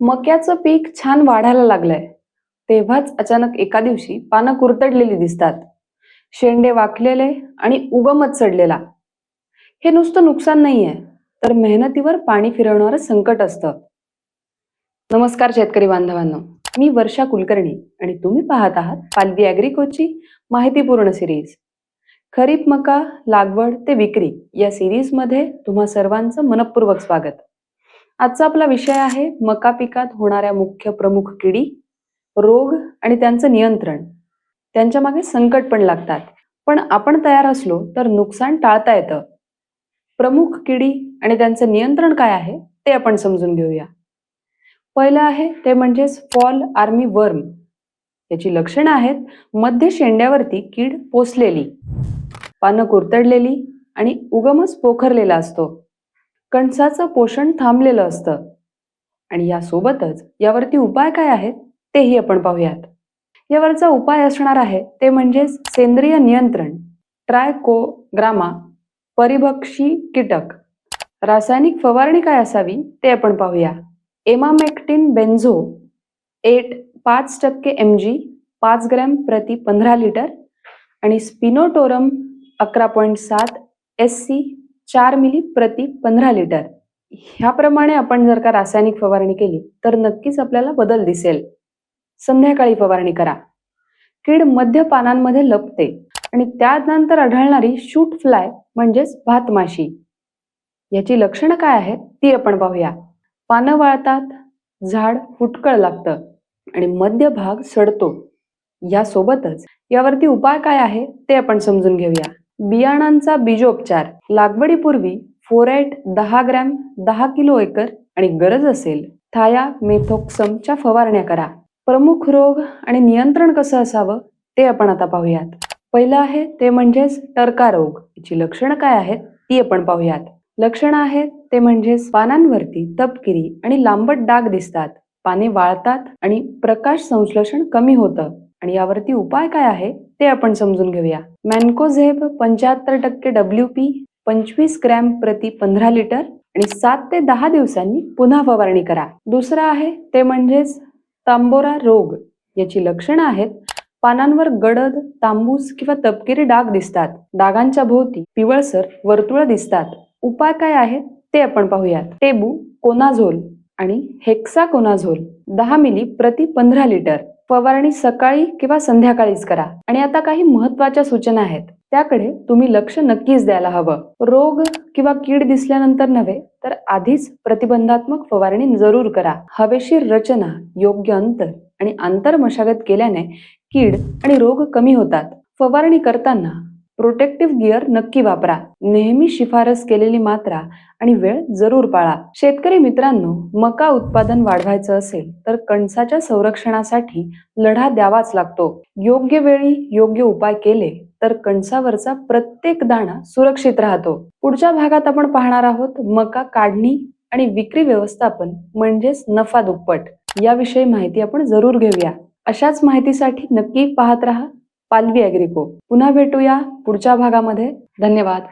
मक्याचं पीक छान वाढायला लागलंय. तेव्हाच अचानक एका दिवशी पानं कुरतडलेली दिसतात. शेंडे वाकलेले आणि उगमच चढलेला हे नुसतं नुकसान नाहीये तर मेहनतीवर पाणी फिरवणारं संकट असतं. नमस्कार शेतकरी बांधवांनो मी वर्षा कुलकर्णी आणि तुम्ही पाहत आहात पालवी अॅग्रिकोची माहितीपूर्ण सिरीज. खरीप मका लागवड ते विक्री या सिरीजमध्ये तुम्हा सर्वांचं मनपूर्वक स्वागत. आजचा आपला विषय आहे मका पिकात होणाऱ्या मुख्य प्रमुख किडी रोग आणि त्यांचं नियंत्रण. त्यांच्या मागे संकट पण लागतात. पण आपण तयार असलो तर नुकसान टाळता येतं. प्रमुख किडी आणि त्यांचं नियंत्रण काय आहे ते आपण समजून घेऊया. पहिलं आहे ते म्हणजेच फॉल आर्मी वर्म. याची लक्षणं आहेत मध्य शेंड्यावरती कीड पोचलेली पानं कुरतडलेली आणि उगमच पोखरलेला असतो. कणसाचं पोषण थांबलेलं असतं. आणि यासोबतच यावरती उपाय काय आहेत तेही आपण पाहूयात. यावरचा उपाय असणार आहे ते म्हणजेच सेंद्रिय नियंत्रण. ट्रायकोग्रामा परिभक्षी कीटक. रासायनिक फवारणी काय असावी ते आपण पाहूया. एमामेक्टिन बेन्झो एट पाच टक्के एम जी पाच ग्रॅम प्रति पंधरा लिटर. आणि स्पिनोटोरम अकरा पॉईंट सात एस सी चार मिली प्रति पंधरा लिटर. ह्याप्रमाणे आपण जर का रासायनिक फवारणी केली तर नक्कीच आपल्याला बदल दिसेल. संध्याकाळी फवारणी करा. कीड मध्य पानांमध्ये लपते आणि त्यानंतर आढळणारी शूट फ्लाय म्हणजेच भातमाशी. याची लक्षणं काय आहेत ती आपण पाहूया. पानं वाळतात झाड फुटकळ लागतं आणि मध्य भाग सडतो. यासोबतच यावरती उपाय काय आहे ते आपण समजून घेऊया. बियाणांचा बीजोपचार. लागवडीपूर्वी फोरेट दहा ग्रॅम दहा किलो एकर आणि गरज असेल थाया मेथोक्समच्या फवारण्या करा. प्रमुख रोग आणि नियंत्रण कसं असावं ते आपण आता पाहूयात. पहिलं आहे ते म्हणजेच टरका रोग. याची लक्षणं काय आहेत ती आपण पाहूयात. लक्षणं आहेत ते म्हणजेच पानांवरती तपकिरी आणि लांबट डाग दिसतात. पाने वाळतात आणि प्रकाश संश्लेषण कमी होतं. आणि यावरती उपाय काय आहे? ते आपण समजून घेऊया. मॅन्कोझेब पंच्याहत्तर टक्के डब्ल्यू पी पंचवीस ग्रॅम प्रति पंधरा लिटर आणि सात ते दहा दिवसांनी पुन्हा फवारणी करा. दुसरं आहे ते म्हणजेच तांबोरा रोग. याची लक्षणं आहेत पानांवर गडद तांबूस किंवा तपकिरी डाग दिसतात. डागांच्या भोवती पिवळसर वर्तुळ दिसतात. उपाय काय आहेत ते आपण पाहूयात. Tebuconazole. आणि हेक्साकोनाझोल दहा मिली प्रति पंधरा लिटर. फवारणी सकाळी किंवा संध्याकाळीच करा. आणि आता काही महत्त्वाच्या सूचना आहेत. त्याकडे तुम्ही लक्ष नक्कीच द्यायला हवं. रोग किंवा कीड दिसल्यानंतर नव्हे तर आधीच प्रतिबंधात्मक फवारणी जरूर करा. हवेशीर रचना योग्य अंतर आणि आंतर मशागत केल्याने कीड आणि रोग कमी होतात. फवारणी करताना प्रोटेक्टिव्ह गिअर नक्की वापरा. नेहमी शिफारस केलेली मात्रा आणि वेळ जरूर पाळा. शेतकरी मित्रांनो मका उत्पादन वाढवायचं असेल तर कणसाच्या संरक्षणासाठी लढा द्यावाच लागतो. योग्य वेळी योग्य उपाय केले तर कणसावरचा प्रत्येक दाणा सुरक्षित राहतो. पुढच्या भागात आपण पाहणार आहोत मका काढणी आणि विक्री व्यवस्थापन म्हणजेच नफा दुप्पट. याविषयी माहिती आपण जरूर घेऊया. अशाच माहितीसाठी नक्की पाहत राहा. पालवी अॅग्रिको पुन्हा भेटूया पुढच्या भागामध्ये. धन्यवाद.